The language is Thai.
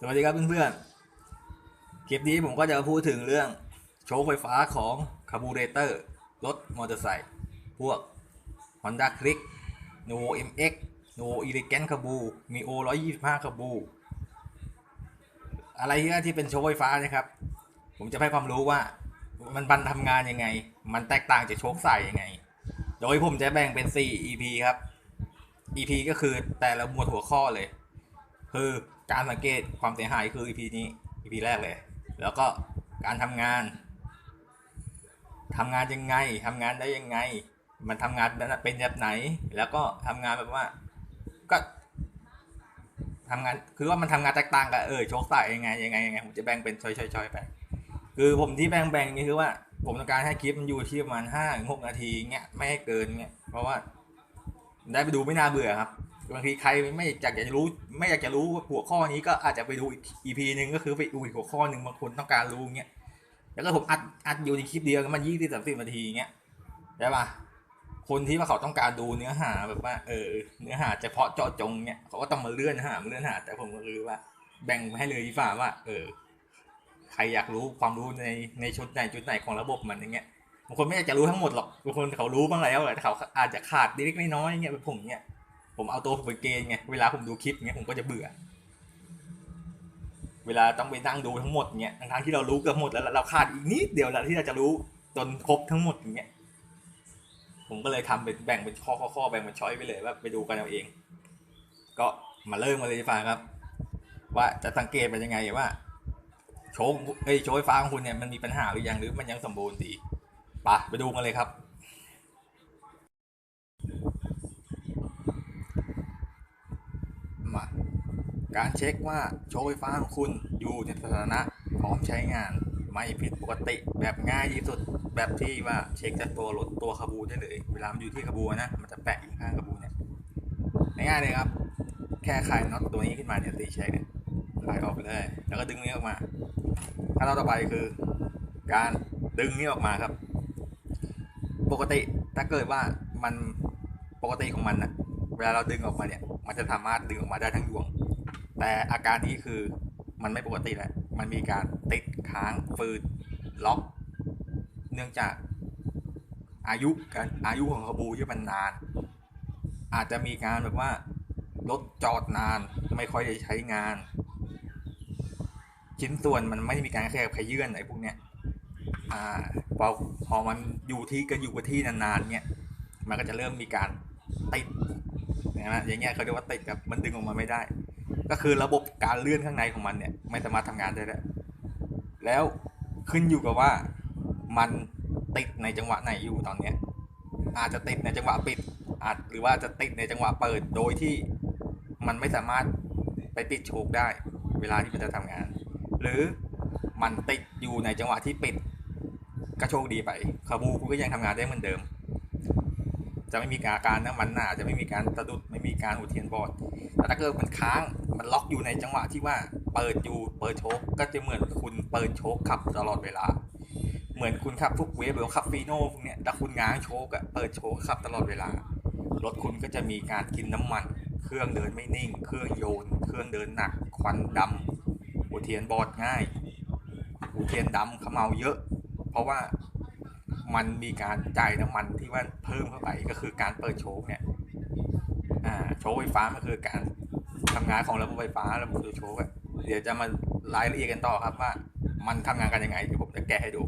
สวัสดีครับเพื่อนๆ คลิปนี้ผมก็จะพูดถึงเรื่องโชว์ไฟฟ้าของคาร์บูเรเตอร์รถมอเตอร์ไซค์พวก Honda Click n o MX n o Elegant คาบูมีโอ125คาบู อะไรที่ที่เป็นโชว์ไฟฟ้านะครับ ผมจะให้ความรู้ว่ามันบันทำงานยังไง มันแตกต่างจากโชคใส่ยังไง โดยผมจะแบ่งเป็น 4 EP ครับ EP ก็คือแต่ละหมวดหัวข้อเลย คือ การสังเกตความเสียหายคือ EP นี้ EP แรกเลย แล้วก็การทำงาน ทำงานยังไง ทำงานได้ยังไง มันทำงานเป็นแบบไหน แล้วก็ทำงานแบบว่า ก็ทำงาน คือว่ามันทำงานแตกต่างกับเออ โชคส่ยังไงยังไงยังไง ผมจะแบ่งเป็นชอยๆไป คือผมที่แบ่งแบ่งนี่คือว่า ผมต้องการให้คลิปมันอยู่ที่ประมาณห้าหกนาทีเงี้ย ไม่ให้เกินเงี้ย เพราะว่า ได้ไปดูไม่น่าเบื่อครับ บางทีใครไม่อยากจะรู้ ไม่อยากจะรู้หัวข้อนี้ก็อาจจะไปดูอีก EP หนึ่งก็คือไปดูอีกหัวข้อหนึ่งบางคนต้องการรู้เงี้ยแล้วก็ผมอัดอัดอยู่ในคลิปเดียวกันมันยี่สิบสามสิบนาทีเงี้ยใช่ปะคนที่ว่าเขาต้องการดูเนื้อหาแบบว่า เออ เนื้อหาเฉพาะเจาะจงเนี่ยเขาก็ต้องมาเลื่อนหามาเลื่อนหา แต่ผมก็คือว่า แบ่งให้เลยดีฝ่าว่า เออ ใครอยากรู้ความรู้ในในชุดไหนจุดไหนของระบบมันอย่างเงี้ยบางคนไม่อยากจะรู้ทั้งหมดหรอกบางคนเขารู้บ้างแล้วแต่เขาอาจจะขาดเล็กน้อยๆเงี้ยเป็นผมเงี้ย ผมเอาตัวผมไปเกณฑ์ไงเวลาผมดูคลิปเงี้ยผมก็จะเบื่อ เวลาต้องไปนั่งดูทั้งหมดเงี้ยทั้งที่เรารู้เกือบหมดแล้วเราขาดอีกนิดเดียวแล้วที่เราจะรู้จนครบทั้งหมดอย่างเงี้ยผมก็เลยทำเป็นแบ่งเป็นข้อข้อข้อแบ่งเป็นช้อยไปเลยว่าไปดูกันเอาเอง ก็มาเริ่มมาเลยดีกว่าครับ ว่าจะสังเกตเป็นยังไงว่า โชว์เอ้ยโชว์ไฟฟ้าของคุณเนี่ยมันมีปัญหาหรือยังหรือมันยังสมบูรณ์ดีไปไปดูกันเลยครับ มา การเช็คว่าโชว์ไฟฟ้าของคุณอยู่ในสถานะพร้อมใช้งานไม่ผิดปกติแบบง่ายที่สุดแบบที่ว่าเช็คจากตัวรถตัวคาบูได้เลยเวลามันอยู่ที่คาบูนะมันจะแปะอยู่ข้างคาบูเนี่ยง่ายเลยครับ แค่คลายน็อตตัวนี้ขึ้นมาเนี่ยตีเช็คเนี่ยคลายออกไปเลย แล้วก็ดึงนี้ออกมาขั้นตอนต่อไปคือ การดึงนี้ออกมาครับ ปกติถ้าเกิดว่ามันปกติของมันอะเวลาเราดึงออกมาเนี่ย มันจะสามารถดึงออกมาได้ทั้งยวง แต่อาการนี้คือมันไม่ปกติแหละมันมีการติดค้างฟืดล็อก เนื่องจากอายุการอายุของขบูที่มันนาน อาจจะมีการแบบว่ารถจอดนานไม่ค่อยได้ใช้งาน ชิ้นส่วนมันไม่มีการแคบขยื่นไอ้พวกเนี้ยอ่าพอพอมันอยู่ที่กันอยู่กับที่นานๆเนี่ยมันก็จะเริ่มมีการติดนะฮะอย่างเงี้ยเขาเรียกว่าติดกับมันดึงออกมาไม่ได้ ก็คือระบบการเลื่อนข้างในของมันเนี่ย ไม่สามารถทำงานได้แล้วแล้วขึ้นอยู่กับว่ามันติดในจังหวะไหนอยู่ตอนเนี้ย อาจจะติดในจังหวะปิด อาจหรือว่าจะติดในจังหวะเปิดโดยที่มันไม่สามารถไปปิดโชคได้ เวลาที่มันจะทำงาน หรือมันติดอยู่ในจังหวะที่ปิดก็โชคดีไปคาบูคุณก็ยังทำงานได้เหมือนเดิม จะไม่มีอาการน้ำมันหนาจะไม่มีการสะดุดไม่มีการหัวเทียนบอดแต่ถ้าเกิดมันค้าง มันล็อกอยู่ในจังหวะที่ว่า เปิดอยู่เปิดโชคก็จะเหมือนคุณเปิดโชคขับตลอดเวลา เหมือนคุณขับพวกเวฟหรือขับฟีโน่พวกเนี้ยถ้าคุณง้างโชคอะเปิดโชคขับตลอดเวลารถคุณก็จะมีการกินน้ำมัน เครื่องเดินไม่นิ่ง เครื่องโยน เครื่องเดินหนัก ควันดำหัวเทียนบอดง่ายหัวเทียนดำขมเมาเยอะ เพราะว่ามันมีการจ่ายน้ำมันที่ว่าเพิ่มเข้าไปก็คือการเปิดโชคเนี่ย อ่า โชคไฟฟ้ามันคือการ ทำงานของระบบไฟฟ้าระบบดูโชกเดี๋ยวจะมารายละเอียดกันต่อครับว่า มันทำงานกันยังไงเดี๋ยวผมจะแก้ให้ดู